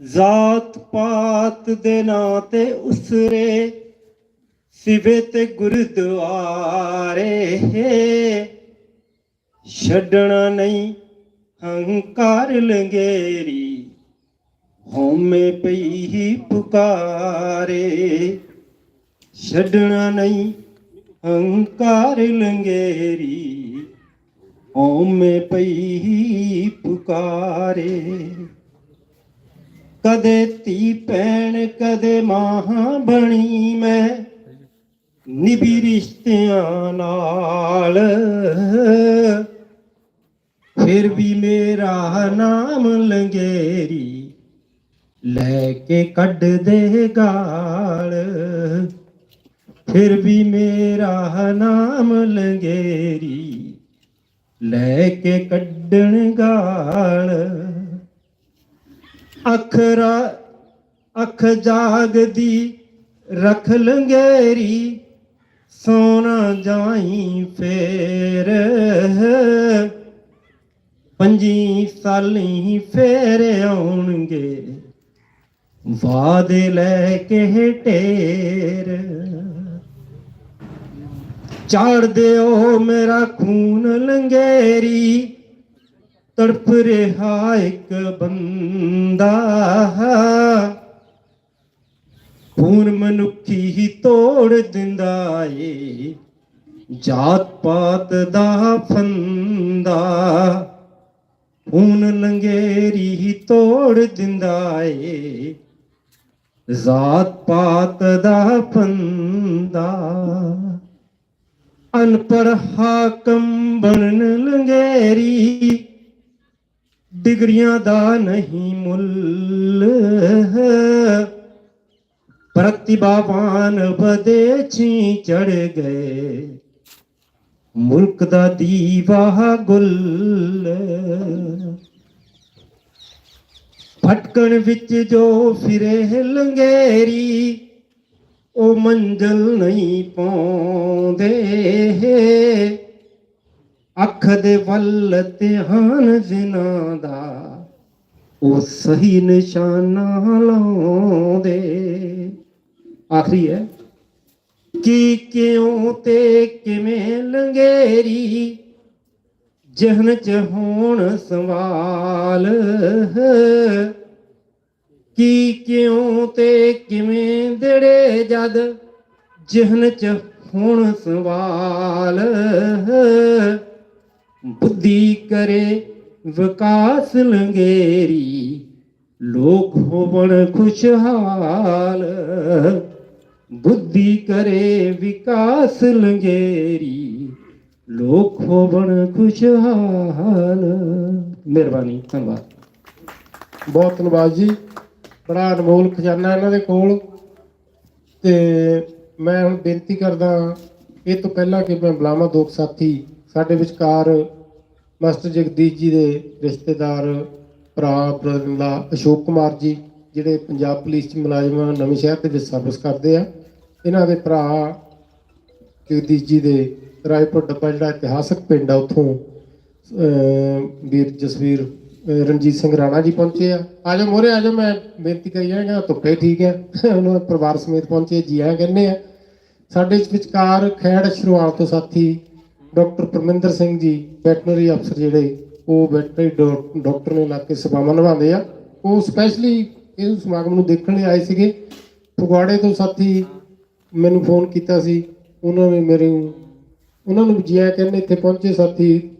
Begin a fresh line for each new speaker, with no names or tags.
ਜ਼ਾਤ ਪਾਤ ਦੇ ਨਾਂ ਤੇ ਉਸਰੇ, ਸਿਵੇ ਤੇ ਗੁਰਦੁਆਰੇ ਛੱਡਣਾ ਨਹੀਂ, ਹੰਕਾਰ ਲੰਗੇਰੀ, ਹਉਮੈ ਪਈ ਹੀ ਪੁਕਾਰੇ। ਛੱਡਣਾ ਨਹੀਂ, ਹੰਕਾਰ ਲੰਗੇਰੀ, ਹਉਮੈ ਪਈ ਹੀ ਪੁਕਾਰੇ। ਕਦੇ ਧੀ ਭੈਣ, ਕਦੇ ਮਾਂ ਬਣੀ ਮੈਂ। ਨਿਭੀ ਰਿਸ਼ਤਿਆਂ ਨਾਲ। ਫਿਰ ਵੀ ਮੇਰਾ ਨਾਮ ਲੰਗੇਰੀ ਲੈ ਕੇ ਕੱਢ ਦੇ ਗਾਲ। ਫਿਰ ਵੀ ਮੇਰਾ ਨਾਮ ਲੰਗੇਰੀ ਲੈ ਕੇ ਕੱਢਣ ਗਾਲ। ਅਖਰਾ, ਅੱਖ ਜਾਗਦੀ ਰਖ ਲੰਗੇਰੀ ਸੋਨਾ ਜਾਈ ਫੇਰ। ਪੰਜੀ ਸਾਲੀ ਫੇਰ ਆਉਣਗੇ ਵਾਦੇ ਲੈ ਕੇ ਢੇਰ। ਚਾੜ ਦਿਓ ਮੇਰਾ ਖੂਨ ਲੰਗੇਰੀ ਤੜਪ ਰਿਹਾ ਇੱਕ ਬੰਦਾ ਖੂਨ ਮਨੁੱਖੀ ਹੀ ਤੋੜ ਦਿੰਦਾ ਏ ਜਾਤ ਪਾਤ ਦਾ ਫੰਦਾ ਖੂਨ ਲੰਗੇਰੀ ਹੀ ਤੋੜ ਦਿੰਦਾ ਏ ਜਾਤ ਪਾਤ ਦਾ ਫੰਦਾ ਅਨਪੜ ਹਾਕਮ ਬਣਨ ਲੰਗੇਰੀ ਡਿਗਰੀਆਂ ਦਾ ਨਹੀਂ ਮੁੱਲ ਪ੍ਰਤਿਭਾਵਾਨ ਬਦੇ ਚੜ ਗਏ। ਮੁਲਕ ਦਾ ਦੀਵਾ ਗੁੱਲ ਭਟਕਣ ਵਿੱਚ ਜੋ ਫਿਰੇ ਲੰਗੇਰੀ, ਉਹ ਮੰਜ਼ਲ ਨਹੀਂ ਪਾਉਂਦੇ। ਅੱਖ ਦੇ ਵੱਲ ਧਿਆਨ ਜਿਨ੍ਹਾਂ ਦਾ, ਉਹ ਸਹੀ ਨਿਸ਼ਾਨਾ ਲਾਉਂਦੇ। ਆਖਰੀ ਹੈ, ਕੀ ਕਿਉਂ ਤੇ ਕਿਵੇਂ ਲੰਗੇਰੀ ਜਹਨ ਚ ਹੋਣ ਸਵਾਲ ਕੀ ਕਿਉਂ ਤੇ ਕਿਵੇਂ ਦੜੇ ਜਦ ਜਹਨ ਚ ਹੋਣ ਸਵਾਲ ਬੁੱਧੀ ਕਰੇ, ਵਿਕਾਸ ਲੰਗੇਰੀ। ਲੋਕ ਹੋਵਣ ਖੁਸ਼ਹਾਲ। ਬੁੱਧੀ ਕਰੇ, ਵਿਕਾਸ ਲੰਗੇਰੀ। ਲੋਕ ਹੋਵਣ ਖੁਸ਼ਹਾਲ। ਮਿਹਰਬਾਨੀ, ਧੰਨਵਾਦ।
ਬਹੁਤ ਧੰਨਵਾਦ ਜੀ। ਬੜਾ ਅਨਮੋਲ ਖਜ਼ਾਨਾ ਇਹਨਾਂ ਦੇ ਕੋਲ। ਤੇ ਮੈਂ ਹੁਣ ਬੇਨਤੀ ਕਰਦਾ ਇਹ ਤੋਂ ਪਹਿਲਾਂ ਕਿ ਮੈਂ ਬੁਲਾਵਾਂ ਦੋ ਸਾਥੀ, ਸਾਡੇ ਵਿਚਕਾਰ ਮਾਸਟਰ ਜਗਦੀਸ਼ ਜੀ ਦੇ ਰਿਸ਼ਤੇਦਾਰ ਭਰਾ ਪ੍ਰਨਲਾ ਅਸ਼ੋਕ ਕੁਮਾਰ ਜੀ, ਜਿਹੜੇ ਪੰਜਾਬ ਪੁਲਿਸ ਚ ਮੁਲਾਜ਼ਮ ਨਵੇਂ ਸ਼ਹਿਰ ਦੇ ਵਿੱਚ ਸਰਵਿਸ ਕਰਦੇ ਆ। ਇਹਨਾਂ ਦੇ ਭਰਾ ਜਗਦੀਸ਼ ਜੀ ਦੇ ਰਾਏਪੁਰ ਡੱਬਾ, ਜਿਹੜਾ ਇਤਿਹਾਸਕ ਪਿੰਡ ਆ, ਉੱਥੋਂ ਵੀਰ ਜਸਵੀਰ ਰਣਜੀਤ ਸਿੰਘ ਰਾਣਾ ਜੀ ਪਹੁੰਚੇ ਆ। ਆ ਜਾਓ ਮੋਰੇ ਆ ਜਾਓ, ਮੈਂ ਬੇਨਤੀ ਕਰੀ ਜਾਵਾਂਗਾ, ਧੁੱਪੇ ਠੀਕ ਹੈ ਉਹਨਾਂ ਦੇ ਪਰਿਵਾਰ ਸਮੇਤ ਪਹੁੰਚੇ ਜੀ ਆ ਕਹਿੰਦੇ ਆ। ਸਾਡੇ ਵਿਚਕਾਰ ਖੈੜ ਸ਼ੁਰੂਆਤ ਤੋਂ ਸਾਥੀ ਡਾਕਟਰ ਪਰਮਿੰਦਰ ਸਿੰਘ ਜੀ, ਵੈਟਰਨਰੀ ਅਫਸਰ ਜਿਹੜੇ, ਉਹ ਵੈਟਰਨਰੀ ਡਾਕਟਰ ਨੇ ਲਾ ਕੇ ਸੇਵਾਵਾਂ ਨਿਭਾਉਂਦੇ ਆ। ਉਹ ਸਪੈਸ਼ਲੀ ਇਸ ਸਮਾਗਮ ਨੂੰ ਦੇਖਣ ਲਈ ਆਏ ਸੀਗੇ। ਫਗਵਾੜੇ ਤੋਂ ਸਾਥੀ ਮੈਨੂੰ ਫੋਨ ਕੀਤਾ ਸੀ। ਉਹਨਾਂ ਨੇ ਮੇਰੇ ਉਹਨਾਂ ਨੂੰ ਜੀ ਆਇਆਂ ਕਹਿੰਦੇ ਇੱਥੇ ਪਹੁੰਚੇ ਸਾਥੀ।